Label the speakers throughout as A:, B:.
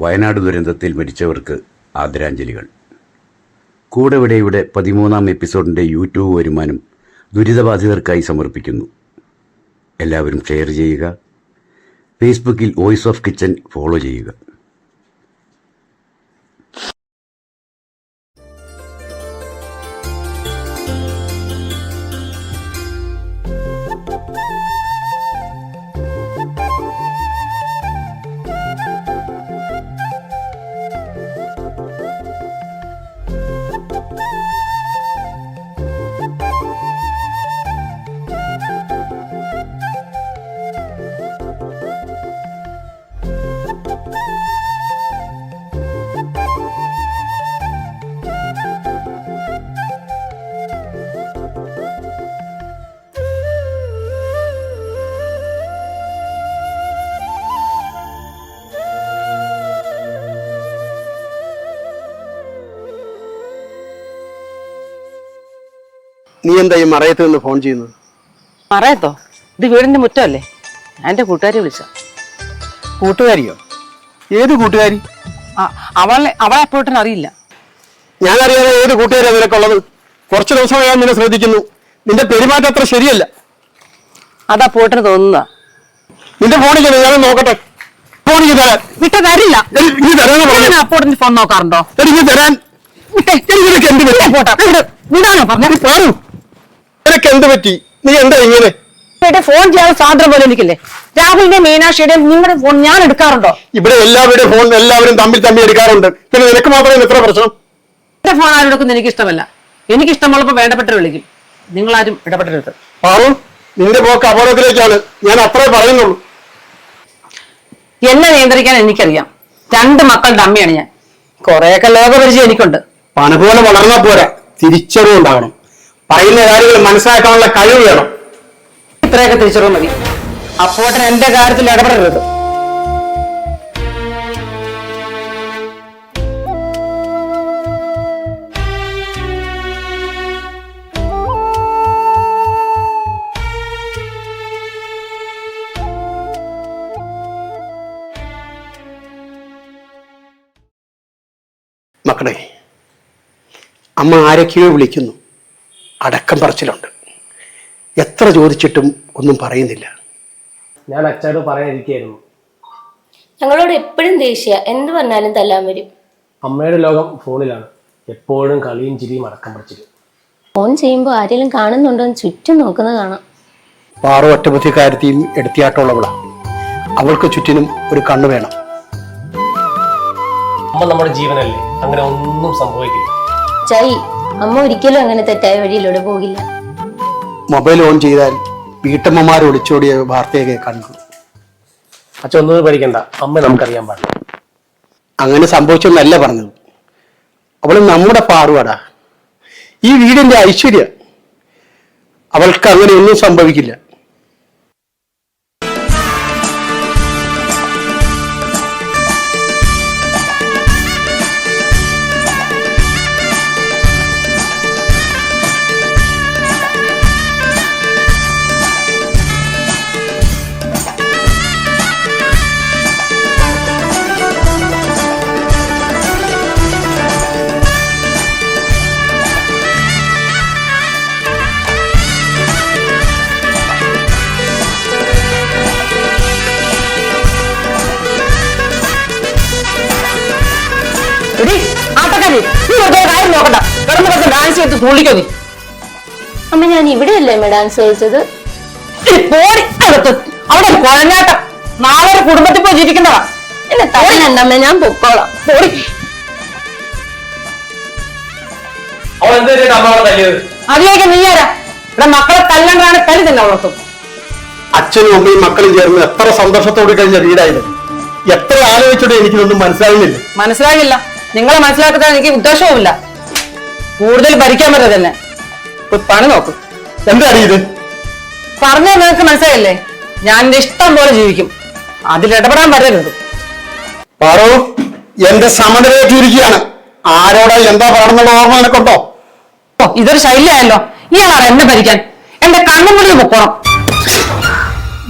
A: വയനാട് ദുരന്തത്തിൽ മരിച്ചവർക്ക് ആദരാഞ്ജലികൾ. കൂടെവിടെയുടെ പതിമൂന്നാം എപ്പിസോഡിന്റെ യൂട്യൂബ് വരുമാനം ദുരിതബാധിതർക്കായി സമർപ്പിക്കുന്നു. എല്ലാവരും ഷെയർ ചെയ്യുക. ഫേസ്ബുക്കിൽ വോയിസ് ഓഫ് കിച്ചൻ ഫോളോ ചെയ്യുക.
B: നീ എന്താ ഈ മറയത്ത് നിന്ന് ഫോൺ ചെയ്യുന്നത്?
C: മറയത്തോ? ഇത് വീടിന്റെ മുറ്റമല്ലേ? എന്റെ കൂട്ടുകാരി വിളിച്ച
B: കൂട്ടുകാരിയോ? ഏത് കൂട്ടുകാരി?
C: അവളെ അവളെ അപ്പോട്ടെന്ന് അറിയില്ല.
B: ഞാൻ അറിയാതെ ഏത് കൂട്ടുകാരിയാ നിനക്കുള്ളത്? കുറച്ച് ദിവസമായി ഞാൻ നിന്നെ ശ്രദ്ധിക്കുന്നു. നിന്റെ പെരുമാറ്റം അത്ര ശരിയല്ല.
C: അതാ പോട്ടിന് തോന്നുന്നതാ.
B: നിന്റെ ഫോണിൽ ഞാൻ നോക്കട്ടെ. ഫോണിൽ തരാൻ.
C: വിട്ട തരില്ല.
B: എടി, നീ തരാന്ന് പറഞ്ഞു.
C: അപ്പോട്ടിന് ഫോൺ നോക്കാറുണ്ടോ?
B: എനിക്ക് തരാൻ. എടി, നിനക്ക് എന്ത്
C: വിടാനോ പറഞ്ഞു?
B: പാറു. നിനക്ക് എന്ത് പറ്റി? നീ എന്താ ഇങ്ങനെ?
C: ഫോൺ ചെയ്യാൻ സ്വാതന്ത്ര്യം പോലെ എനിക്കില്ലേ രാഹുലിന്റെ മീനാക്ഷിയുടെയും നിങ്ങളുടെ ഫോൺ ഞാൻ എടുക്കാറുണ്ടോ?
B: ഇവിടെ എല്ലാവരുടെയും ഫോൺ എല്ലാവരും തമ്മിൽ തമ്മിൽ എടുക്കാറുണ്ട്. പിന്നെ നിനക്ക് മാത്രമേ എത്ര പ്രശ്നം?
C: എന്റെ ഫോൺ ആരും എടുക്കുന്നത് എനിക്ക് ഇഷ്ടമല്ല എനിക്ക് ഇഷ്ടമുള്ളപ്പോ വേണ്ടപ്പെട്ട വിളിക്കും. നിങ്ങളാരും ഇടപെടരുത്.
B: പാറു നിന്റെ പോക്ക് അപകടത്തിലേക്കാണ്. ഞാൻ അത്രേ പറയുന്നുള്ളൂ.
C: എന്നെ നിയന്ത്രിക്കാൻ എനിക്കറിയാം. രണ്ട് മക്കളുടെ അമ്മയാണ് ഞാൻ. കുറെയൊക്കെ ലോകപരിചയം എനിക്കുണ്ട്.
B: പണപോലെ വളർന്നാ പോരാ. തിരിച്ചറിവ് ഉണ്ടാകണം. പറയുന്ന കാര്യങ്ങൾ മനസ്സിലാക്കാനുള്ള കഴിവ് വേണം.
C: ഇത്രയൊക്കെ തിരിച്ചറിവ് മതി. അപ്പോട്ടൻ എന്റെ കാര്യത്തിൽ ഇടപെടരുത്.
B: മക്കളെ അമ്മ ആരൊക്കെയോ വിളിക്കുന്നു. അടക്കം പറച്ചിലുണ്ട്. എത്ര ചോദിച്ചിട്ടും ഒന്നും പറയുന്നില്ല.
D: ഞാൻ അച്ഛനോട് പറയാനിരിക്കായിരുന്നു
E: ഞങ്ങളോട് എപ്പോഴും ദേഷ്യ. എന്ത് പറഞ്ഞാലും തല്ലാൻ വരും.
D: അമ്മയുടെ ലോകം ഫോണിലാണ്. എപ്പോഴും കളിയും ചിരിയും അടക്കം പറച്ചിലും.
E: ഫോൺ ചെയ്യുമ്പോൾ ആരെങ്കിലും കാണുന്നുണ്ടോ എന്ന് ചുറ്റും നോക്കുന്നത് കാണാം.
B: പാറു ഒറ്റബുദ്ധിക്കാരത്തെയും എടുത്തിയാട്ടുള്ളവളാണ് അവൾക്ക് ചുറ്റിനും ഒരു കണ്ണ് വേണം.
D: അമ്മ നമ്മുടെ ജീവനല്ലേ? അങ്ങനെ ഒന്നും സംഭവിക്കില്ല.
E: ചൈ അമ്മ ഒരിക്കലും അങ്ങനെ തെറ്റായ വഴിയിലൂടെ പോകില്ല.
B: മൊബൈൽ ഓൺ ചെയ്താൽ വീട്ടമ്മമാർ ഒളിച്ചോടിയ വാർത്തയൊക്കെ കണ്ടു.
D: അച്ഛൻ ഒന്നും പഠിക്കണ്ട അമ്മ നമുക്കറിയാൻ പാടില്ല.
B: അങ്ങനെ സംഭവിച്ചെന്നല്ല പറഞ്ഞത്. അവൾ നമ്മുടെ പാറുവാടാ ഈ വീടിന്റെ ഐശ്വര്യ അവൾക്ക് അങ്ങനെ ഒന്നും സംഭവിക്കില്ല.
C: ആട്ടക്കാരി നീ വെറുതെ കാര്യം നോക്കണ്ട. കിടന്ന് ഡാൻസ് ചെയ്ത് തുള്ളിക്കോ നീ.
E: അമ്മ ഞാൻ ഇവിടെയല്ലേ അമ്മ ഡാൻസ് കളിച്ചത്?
C: പോരി പോടി അകത്ത്. അവിടെ ഒരു കുഴഞ്ഞാട്ടം. നാളെ ഒരു കുടുംബത്തിൽ പോയി ജീവിക്കുന്നതാ
E: എന്നെ ഞാൻ പൊക്കോളാം.
C: പോടി.
D: അവൾ എന്താ അമ്മയോട് തല്ലിയത്?
C: അതിലേക്ക് നീ ആരാ? ഇവിടെ മക്കളെ തല്ലണ്ടാണ് കളി തന്നെ വളർത്തും
B: അച്ഛനും അമ്മയും മക്കളും ചേർന്ന് എത്ര സന്തോഷത്തോടെ കഴിഞ്ഞ വീടായത്? എത്ര ആലോചിച്ചിട്ട് എനിക്കിതൊന്നും മനസ്സിലാകുന്നില്ല
C: മനസ്സിലാകില്ല നിങ്ങളെ മനസ്സിലാക്കുന്ന എനിക്ക് ഉദ്ദേശവുമില്ല. കൂടുതൽ ഭരിക്കാൻ പറ്റത് തന്നെ പണി നോക്കും.
B: എന്താണ് ഇത്?
C: പറഞ്ഞാൽ നിങ്ങൾക്ക് മനസ്സിലായില്ലേ? ഞാൻ എന്റെ ഇഷ്ടം പോലെ ജീവിക്കും. അതിൽ ഇടപെടാൻ പറ്റരുത്.
B: പാറു എന്റെ സമനിലയേറ്റിരിക്കുകയാണ് ആരോടാ എന്താ പറയണമെന്നുള്ള ഓർമ്മ നിനക്കുണ്ടോ?
C: ഇതൊരു ശൈലിയായല്ലോ. ഇയാളാണ് എന്നെ ഭരിക്കാൻ. എന്റെ കണ്ണും മുന്നിൽ പൊക്കോണം.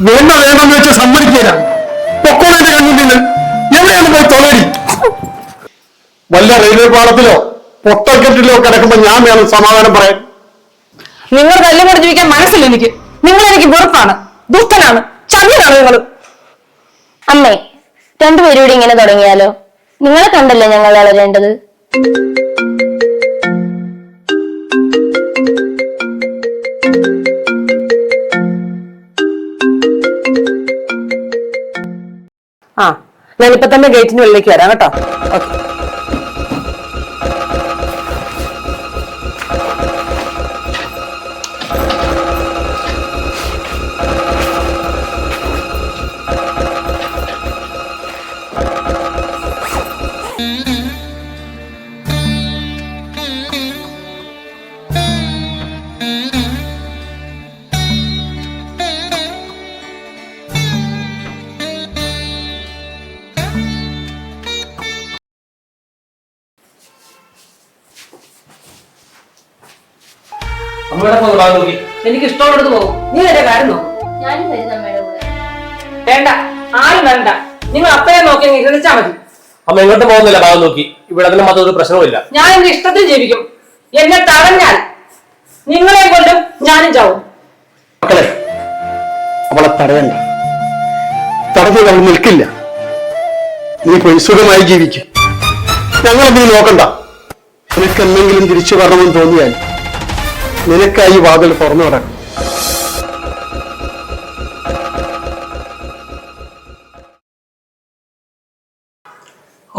B: വേണ്ട വേണ്ടെന്ന് വെച്ച് സമ്മതിക്കില്ല കണ്ണു കണ്ണുണ്ടിൽ എവിടെയാണ് പോയി തൊളരി വല്ല റെയിൽവേ പാളത്തിലോ പൊട്ടക്കെട്ടിലോ കിടക്കുമ്പോ ഞാൻ വേണം സമാധാനം പറയാൻ.
C: നിങ്ങൾ തല്ലും പറഞ്ഞു ജീവിക്കാൻ മനസ്സില്ല എനിക്ക്. നിങ്ങൾ എനിക്ക് വെറുപ്പാണ് ദുഷ്ടനാണ് ചതിയനാണ് നിങ്ങൾ.
E: അമ്മേ രണ്ടുപേരും കൂടി ഇങ്ങനെ തുടങ്ങിയാലോ? നിങ്ങളെ കണ്ടല്ലേ ഞങ്ങൾ വളരേണ്ടത്?
C: ആ ഞാനിപ്പോ തന്നെ ഗേറ്റിന് ഉള്ളിലേക്ക് വരാം കേട്ടോ. ഓക്കെ. എനിക്ക് ഇഷ്ടമുള്ളത് പോകും. നീ എന്റെ കാര്യം നോക്കും
E: ഞാനും
C: വേണ്ട. ആരും വേണ്ട നിങ്ങൾ അപ്പയെ നോക്കി ഇരുന്നിച്ചാ മതി.
D: അമ്മ എങ്ങോട്ടും പോകുന്നില്ല ഭാഗം നോക്കി. ഇവിടെ അതിന് മാത്രം ഒരു പ്രശ്നവുമില്ല.
C: ഞാൻ എന്റെ ഇഷ്ടത്തിൽ ജീവിക്കും. എന്നെ തടഞ്ഞാൽ നിങ്ങളെ കൊണ്ടും ഞാനും ചാവും.
B: മക്കളെ അവളെ തടയണ്ട. തടഞ്ഞു അവൾ നിൽക്കില്ല. നീ പോയി സുഖമായി ജീവിക്കും. നീ നോക്കണ്ട. നിനക്ക് എന്തെങ്കിലും തിരിച്ചു വരണമെന്ന് തോന്നിയാൽ നിനക്കായി വാതിൽ തുറന്നു കിടക്കും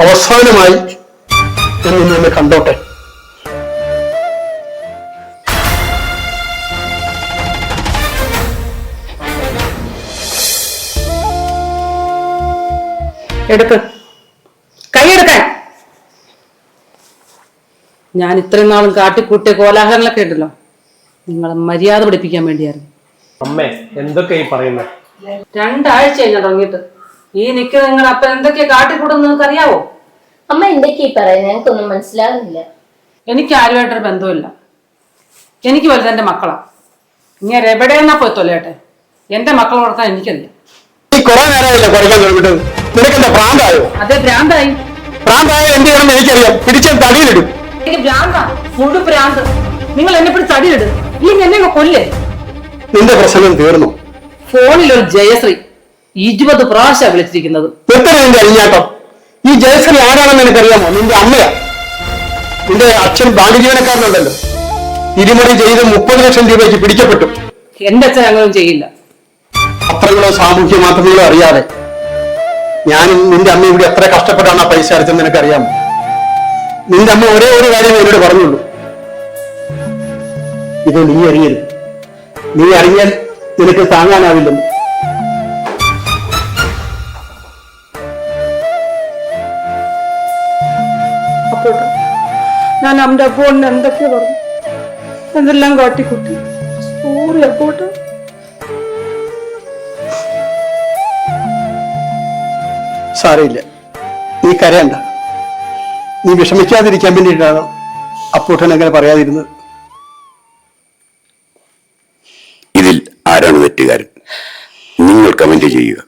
B: അവസാനമായി നിന്നെ കണ്ടോട്ടെ?
C: എടുക്ക്. കൈയെടുക്കാൻ ഞാൻ ഇത്രയും നാളും കാട്ടിക്കൂട്ടിയ കോലാഹലങ്ങളൊക്കെ ഉണ്ടല്ലോ. നിങ്ങളെ മര്യാദ പഠിപ്പിക്കാൻ വേണ്ടിയായിരുന്നു.
D: അമ്മേ എന്തൊക്കെ ഈ പറയുന്നത്
C: രണ്ടാഴ്ച കഴിഞ്ഞാ തുടങ്ങിയിട്ട്. ഈ നിൽക്കുന്ന നിങ്ങൾ അപ്പൊ എന്തൊക്കെയാ കാട്ടിക്കൂടുന്നത് നിങ്ങൾക്ക് അറിയാവോ
E: അമ്മ എന്തൊക്കെയാ ഈ പറയുന്നത് ഞങ്ങൾക്കൊന്നും മനസ്സിലാകുന്നില്ല.
C: എനിക്ക് ആരുമായിട്ടൊരു ബന്ധമില്ല എനിക്ക് വലുത് എന്റെ മക്കളാ. ഇങ്ങനെ എവിടെയെന്നാ പോയി തൊലയട്ടെ? എന്റെ മക്കളെ വളർത്താൻ എനിക്കല്ല
B: നീ കുറെ നേരമായില്ല കുറയ്ക്കാൻ തുടങ്ങിയിട്ട്? നിനക്കെന്താ പ്രാന്തായോ
C: അതേ ഭ്രാന്തായി.
B: പ്രാന്തായ എന്ത് ചെയ്യണമെന്ന് എനിക്കറിയാം. പിടിച്ചാൽ തടിയിലിടും.
C: എനിക്ക് ഭ്രാന്താ. മുഴുവൻ ഭ്രാന്ത്. നിങ്ങൾ എന്നെ പിടിച്ച് തടിയിട് ഇല്ലെങ്കിൽ എന്നെ അങ്ങ് കൊല്ലേ.
B: നിന്റെ പ്രശ്നം തീർന്നു.
C: ഫോണിൽ ഒരു ജയശ്രീ ഇരുപത് പ്രാവശ്യം വിളിച്ചിരിക്കുന്നത്.
B: നിർത്തണ നിന്റെ ഈ ജയശ്രീ ആരാണെന്ന് എനിക്കറിയാമോ? നിന്റെ അമ്മയാ. നിന്റെ അച്ഛൻ ബാങ്ക് ജീവനക്കാരനുണ്ടല്ലോ. തിരിമറി ചെയ്ത് മുപ്പത് ലക്ഷം രൂപയ്ക്ക് പിടിക്കപ്പെട്ടു.
C: എന്റെ അച്ഛൻ ചെയ്യില്ല.
B: പത്രങ്ങളോ സാമൂഹ്യ മാധ്യമങ്ങളോ അറിയാതെ ഞാൻ നിന്റെ അമ്മ ഇവിടെ എത്ര കഷ്ടപ്പെട്ടാണ് ആ പൈസ അടച്ചെന്ന് എനിക്കറിയാമോ? നിന്റെ അമ്മ ഒരേ ഒരു കാര്യം എന്നോട് പറഞ്ഞുള്ളൂ. ഇത് നീ അറിയരുത്. നീ അറിഞ്ഞാൽ നിനക്ക് താങ്ങാനാവില്ലെന്ന്.
C: അമ്മന്റെ അപ്പോണ്ട് എന്തൊക്കെ പറഞ്ഞു? എന്തെല്ലാം കാട്ടിക്കുട്ടി? സോറി അപ്പോട്ട്
B: സാറിയില്ല നീ കരയണ്ട നീ വിഷമിക്കാതിരിക്കാൻ വേണ്ടിയിട്ടാണ് അപ്പൂട്ടൻ അങ്ങനെ പറയാതിരുന്നത്.
A: ഇതിൽ ആരാണ് തെറ്റുകാരൻ? നിങ്ങൾ കമന്റ് ചെയ്യുക.